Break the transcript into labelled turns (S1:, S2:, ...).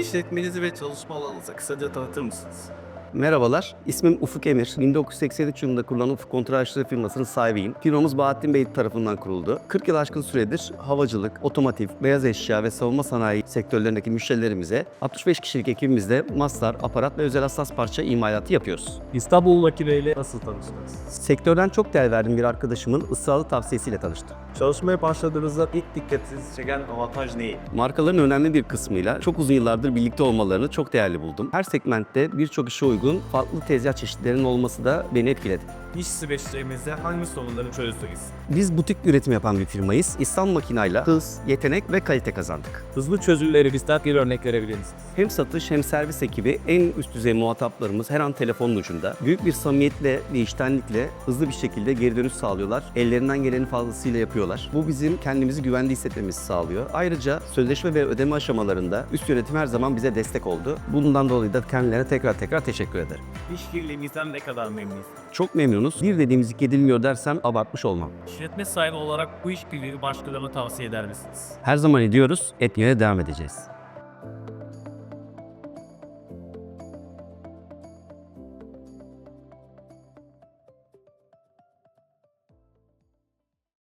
S1: İşletmenizi ve çalışma alanınızı kısaca tanıtır mısınız?
S2: Merhabalar, ismim Ufuk Emir. 1983 yılında kurulan Ufuk Kontrol Araçları firmasının sahibiyim. Firmamız Bahattin Bey tarafından kuruldu. 40 yıl aşkın süredir havacılık, otomotiv, beyaz eşya ve savunma sanayi sektörlerindeki müşterilerimize 65 kişilik ekibimizle maslar, aparat ve özel hassas parça imalatı yapıyoruz.
S1: İstanbul Makine ile nasıl tanıştınız?
S2: Sektörden çok değer verdiğim bir arkadaşımın ısrarlı tavsiyesiyle tanıştım.
S1: Çalışmaya başladığınızda ilk dikkatinizi çeken avantaj neydi?
S2: Markaların önemli bir kısmıyla çok uzun yıllardır birlikte olmalarını çok değerli buldum. Her segmentte birçok işe uygun farklı tezgah çeşitlerinin olması da beni etkiledi.
S1: İş süreçlerimizde hangi sorunları çözdünüz?
S2: Biz butik üretim yapan bir firmayız. İstanbul Makina'yla hız, yetenek ve kalite kazandık.
S1: Hızlı çözümleri bizden bir örnek verebilir misiniz?
S2: Hem satış hem servis ekibi en üst düzey muhataplarımız her an telefonun ucunda. Büyük bir samimiyetle ve iştenlikle hızlı bir şekilde geri dönüş sağlıyorlar. Ellerinden gelenin fazlasıyla yapıyorlar. Bu bizim kendimizi güvende hissetmemizi sağlıyor. Ayrıca sözleşme ve ödeme aşamalarında üst yönetim her zaman bize destek oldu. Bundan dolayı da kendilerine tekrar tekrar teşekkür ederim.
S1: İşbirliğimizden ne kadar memnunuz?
S2: Çok memnunuz. Bir dediğimiz iki edilmiyor dersem abartmış olmam.
S1: İşletme sahibi olarak bu işbirliği başkalarına tavsiye eder misiniz?
S2: Her zaman ediyoruz, etmeye devam edeceğiz.